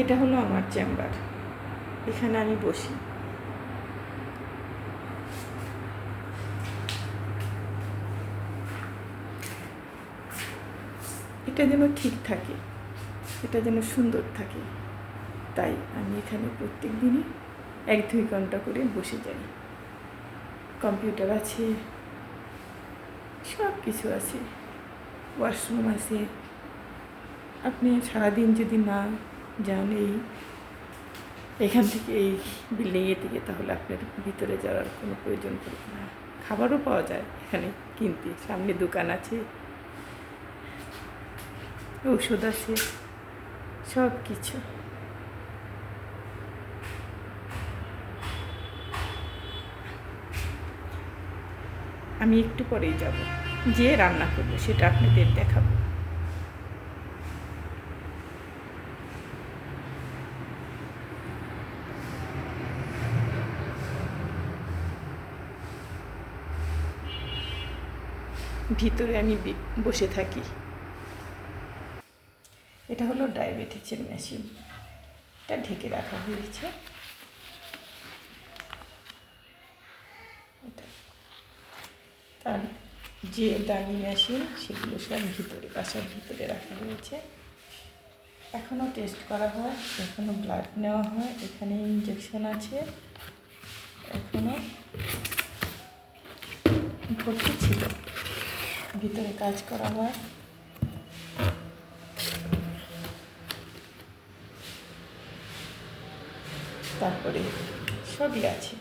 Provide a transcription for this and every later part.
এটা হলো আমার চেম্বার। এখানে আমি বসি। এটা যেন ঠিক থাকে, এটা যেন সুন্দর থাকে, তাই আমি এখানে প্রত্যেক দিনই এক দুই ঘণ্টা করে বসে যাই। কম্পিউটার আছে সব কিছু আছে, ওয়াশরুম আছে। আপনি সারাদিন যদি না যান, এই, এখান থেকে এই বিল্ডিংয়ে থেকে তাহলে আপনার ভিতরে যাওয়ার কোনো প্রয়োজন পড়বে না। খাবারও পাওয়া যায় এখানে কিনতে, সামনে দোকান আছে। ঔষধ আছে, সব কিছু। আমি একটু পরেই যাব যে রান্না করব, সেটা আপনাদের দেখাবো। ভিতরে আমি বসে থাকি। এটা হলো ডায়াবেটিক্সের মেশিন। এটা ঢেকে রাখা হয়েছে। তার যে দামি মেশিন, সেগুলো সব ভিতরে, বাসার ভিতরে রাখা হয়েছে। এখনও টেস্ট করা হয় এখনও ব্লাড নেওয়া হয়, এখানে ইঞ্জেকশন আছে। এখনও ভর্তি ছিল। ভিতরে কাজ করা হয়। তারপরে সবই আছে।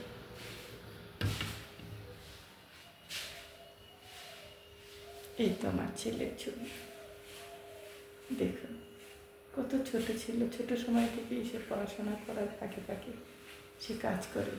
এই তো আমার ছেলের ছবি। দেখুন, কত ছোট ছিল। ছোট সময় থেকে সে পড়াশোনা করার ফাঁকে ফাঁকে সে কাজ করে।